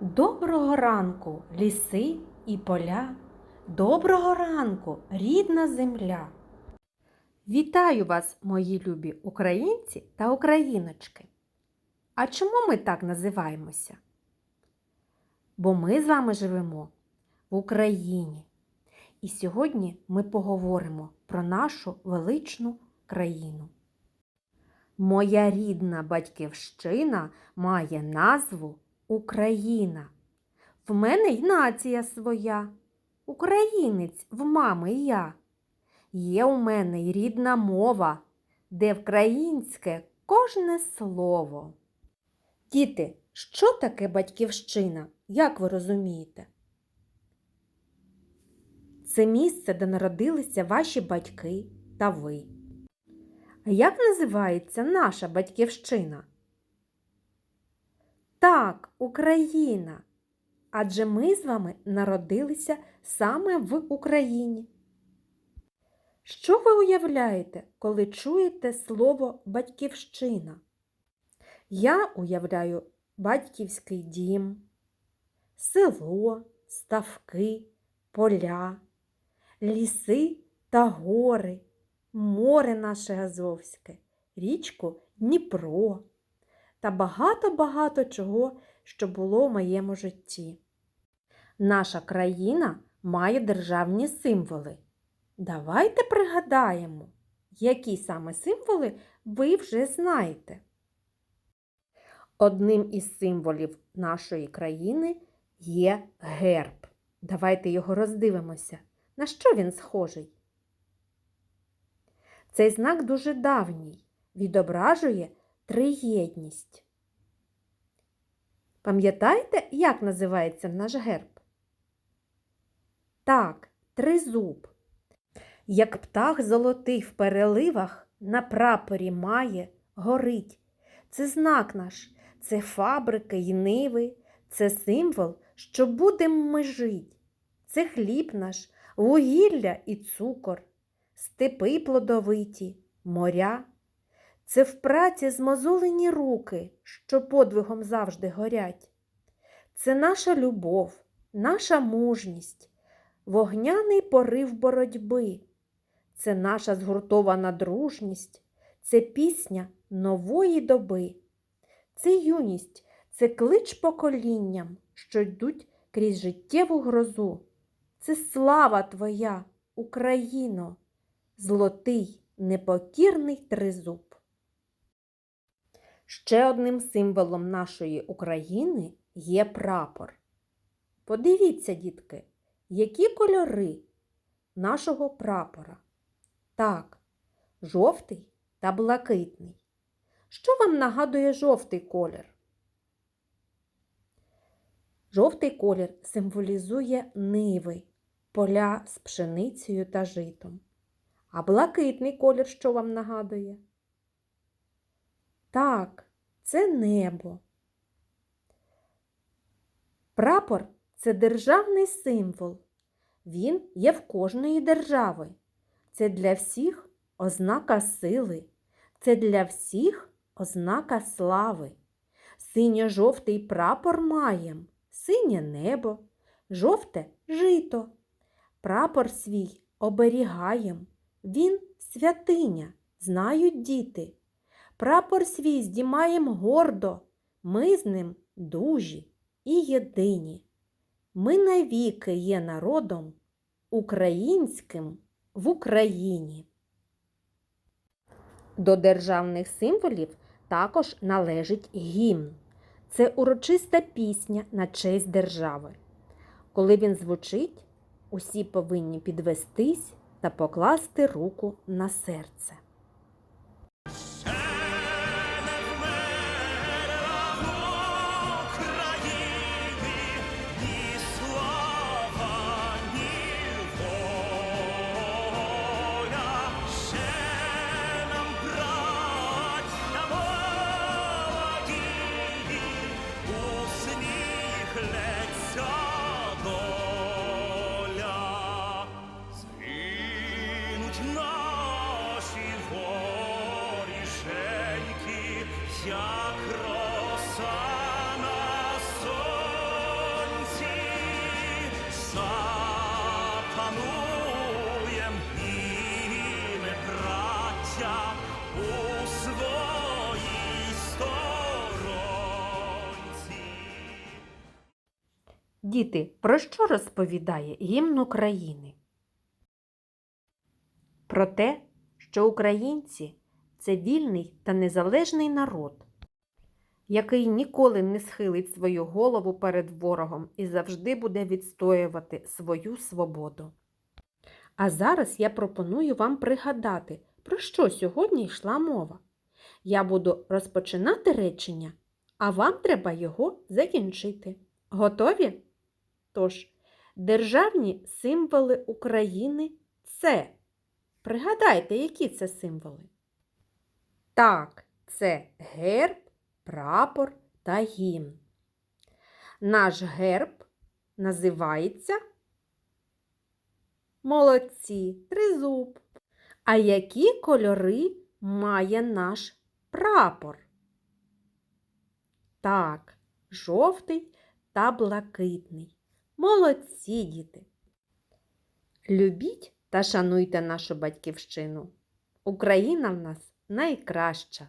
Доброго ранку, ліси і поля. Доброго ранку, рідна земля. Вітаю вас, мої любі українці та україночки. А чому ми так називаємося? Бо ми з вами живемо в Україні. І сьогодні ми поговоримо про нашу величну країну. Моя рідна батьківщина має назву Україна. В мене й нація своя. Українець в мами я. Є у мене й рідна мова, де вкраїнське кожне слово. Діти, що таке батьківщина? Як ви розумієте? Це місце, де народилися ваші батьки та ви. А як називається наша батьківщина? Так, Україна. Адже ми з вами народилися саме в Україні. Що ви уявляєте, коли чуєте слово батьківщина? Я уявляю батьківський дім, село, ставки, поля, ліси та гори, море наше Азовське, річку Дніпро та багато-багато чого, що було в моєму житті. Наша країна має державні символи. Давайте пригадаємо, які саме символи ви вже знаєте. Одним із символів нашої країни є герб. Давайте його роздивимося. На що він схожий? Цей знак дуже давній, відображує триєдність. Пам'ятаєте, як називається наш герб? Так, тризуб. Як птах золотий в переливах на прапорі має, горить. Це знак наш, це фабрики й ниви, це символ, що будем ми жить. Це хліб наш, вугілля і цукор, степи плодовиті, моря. Це в праці змозолені руки, що подвигом завжди горять. Це наша любов, наша мужність, вогняний порив боротьби. Це наша згуртована дружність, це пісня нової доби. Це юність, це клич поколінням, що йдуть крізь життєву грозу. Це слава Твоя, Україно, золотий, непокірний тризуб. Ще одним символом нашої України є прапор. Подивіться, дітки, які кольори нашого прапора. Так, жовтий та блакитний. Що вам нагадує жовтий колір? Жовтий колір символізує ниви, поля з пшеницею та житом. А блакитний колір що вам нагадує? Так, це небо. Прапор це державний символ. Він є в кожної держави. Це для всіх ознака сили, це для всіх ознака слави. Синьо-жовтий прапор маєм, синє небо, жовте жито. Прапор свій оберігаєм. Він святиня, знають діти. Прапор свій здімаєм гордо, ми з ним дужі і єдині. Ми навіки є народом українським в Україні. До державних символів також належить гімн. Це урочиста пісня на честь держави. Коли він звучить, усі повинні підвестись та покласти руку на серце. Діти, про що розповідає гімн України? Про те, що українці це вільний та незалежний народ, який ніколи не схилить свою голову перед ворогом і завжди буде відстоювати свою свободу. А зараз я пропоную вам пригадати, про що сьогодні йшла мова. Я буду розпочинати речення, а вам треба його закінчити. Готові? Тож, державні символи України це. Пригадайте, які це символи? Так, це герб, прапор та гімн. Наш герб називається Молодці, тризуб. А які кольори має наш прапор? Так, жовтий та блакитний. Молодці, діти. Любіть та шануйте нашу батьківщину. Україна в нас найкраща.